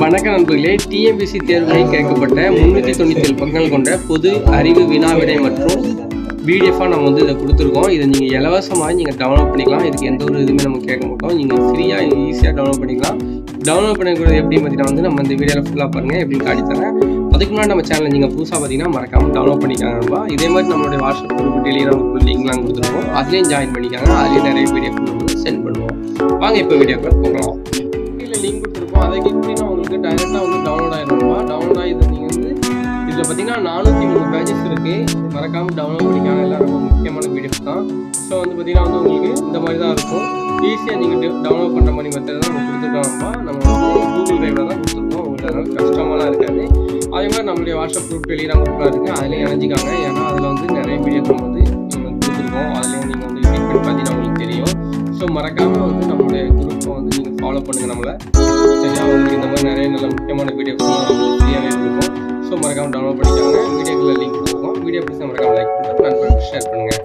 வணக்கம் நண்பர்களே. டிஎம்பிசி தேர்வுகளில் கேட்கப்பட்ட முந்நூற்றி தொண்ணூற்றி ஏழு பக்கங்கள் கொண்ட பொது அறிவு வினாவிடை மற்றும் பிடிஎஃபாக நம்ம வந்து இதை கொடுத்துருக்கோம். இதை நீங்கள் இலவசமாக நீங்கள் டவுன்லோட் பண்ணிக்கலாம். இதுக்கு எந்த ஒரு இதுவுமே நம்ம கேட்க மாட்டோம். நீங்கள் ஃப்ரீயாக ஈஸியாக டவுன்லோட் பண்ணிக்கலாம். டவுன்லோட் பண்ணிக்கிறது எப்படி பார்த்தீங்கன்னா வந்து நம்ம இந்த வீடியோவில் ஃபுல்லாக பாருங்கள் எப்படின்னு காட்டித்தரேன் அதுக்கு முன்னாடி நம்ம சேனல் நீங்கள் புதுசாக பார்த்தீங்கன்னா மறக்காமல் டவுன்லோட் பண்ணிக்காங்க நண்பா. இதே மாதிரி நம்மளுடைய வாட்ஸ்அப் குரூப் டெலிகிராம் குரூப் லிங்க்லாம் கொடுத்துருக்கோம். அதுலேயும் ஜாயின் பண்ணிக்காங்க. அதுலேயும் நிறைய பிடிஎஃப் நம்ம சென்ட் பண்ணுவோம். வாங்க இப்போ வீடியோக்குள்ள போகலாம். இதில் பார்த்தீங்கன்னா நானூற்றி மூணு பேஜஸ் இருக்குது மறக்காமல் டவுன்லோட் பண்ணிக்காங்க. எல்லாம் ரொம்ப முக்கியமான பிடிஎஃப் தான். ஸோ வந்து பார்த்தீங்கன்னா வந்து உங்களுக்கு இந்த மாதிரி தான் இருக்கும். ஈஸியாக நீங்கள் டவுன்லோட் பண்ணுற மாதிரி மெத்தட் தான் நம்ம கொடுத்துருக்கோம்ப்பா நம்ம கூகுள் டிரைவில் தான் கொடுத்துருக்கோம். உங்களுக்கு அதனால் கஷ்டமாலாம் இருக்காது. அதே மாதிரி நம்மளுடைய வாட்ஸ்அப் குரூப் டெலிகிராம் குரூப்லாம் இருக்குது அதுலேயும் இணைஞ்சிக்காங்க. ஏன்னா அதில் வந்து நிறைய பிடிஎஃப் நம்ம வந்து நம்ம கொடுத்துருக்கோம். அதுலேயும் நீங்கள் வந்து கிளிக் பண்ணி பார்த்தீங்கன்னா உங்களுக்கு தெரியும். ஸோ மறக்காமல் வந்து நம்மளுடைய குரூப்பை வந்து நீங்கள் ஃபாலோ பண்ணுங்கள் நம்மளை. சரியா? உங்களுக்கு இந்த மாதிரி நிறைய நல்ல முக்கியமான வீடியோஸ் மறக்காமல் டவுன்லோட் பண்ணிக்கோங்க. வீடியோக்குள்ள லிங்க் கொடுத்துருக்கோம் வீடியோ பிடிச்சா மறக்காமல் லைக் பண்ணுங்கள் ஷேர் பண்ணுங்கள்